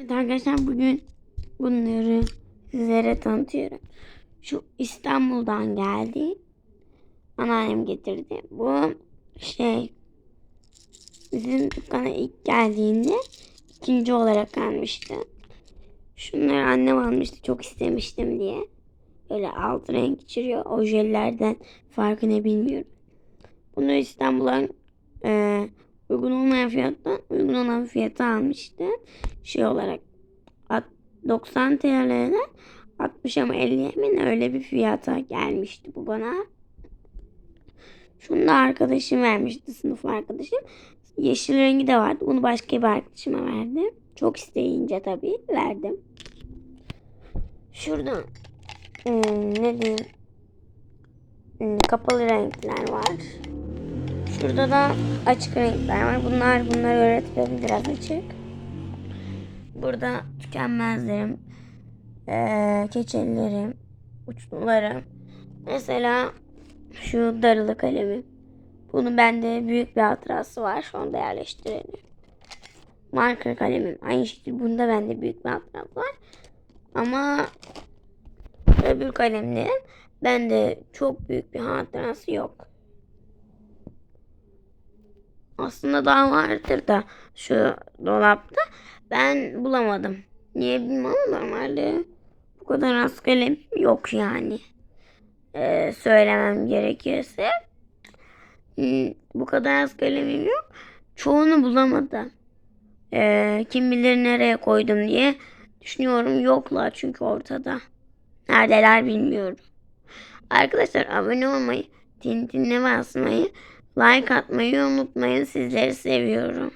Evet arkadaşlar bugün bunları sizlere tanıtıyorum. Şu İstanbul'dan geldi. Anneannem getirdi. Bu şey bizim dükkana ilk geldiğinde ikinci olarak gelmişti. Şunları annem almıştı çok istemiştim diye. Böyle alt renk içeriyor. Ojelerden farkı ne bilmiyorum. Bunu İstanbul'dan e, uygun olmayan fiyattan uygun olan fiyata almıştı. Şey olarak at- 90 TL'den 60 ama 50'ye mi ne öyle bir fiyata gelmişti bu bana. Şunu da arkadaşım vermişti sınıf arkadaşım. Yeşil rengi de vardı. Bunu başka bir arkadaşıma verdim. Çok isteyince tabii verdim. Şurada hmm, ne diyeyim hmm, kapalı renkler var. Şurada da açık renkler var. Bunlar bunlar öğretilebilir biraz açık. Burada tükenmezlerim, eee keçelilerim, uçlularım. Mesela şu darılı kalemim. Bunun bende büyük bir hatırası var. Onu da yerleştirelim. Marker kalemim. Aynı şekilde bunda bende büyük bir hatırası var. Ama öbür kalemlerin bende çok büyük bir hatırası yok. Aslında daha vardır da şu dolapta. Ben bulamadım. Niye bilmem ama normalde bu kadar az kalem yok yani. Ee, söylemem gerekirse. Hmm, bu kadar az kalemim yok. Çoğunu bulamadım. Ee, kim bilir nereye koydum diye düşünüyorum. Yoklar çünkü ortada. Neredeler bilmiyorum. Arkadaşlar abone olmayı, tintinle basmayı, like atmayı unutmayın. Sizleri seviyorum.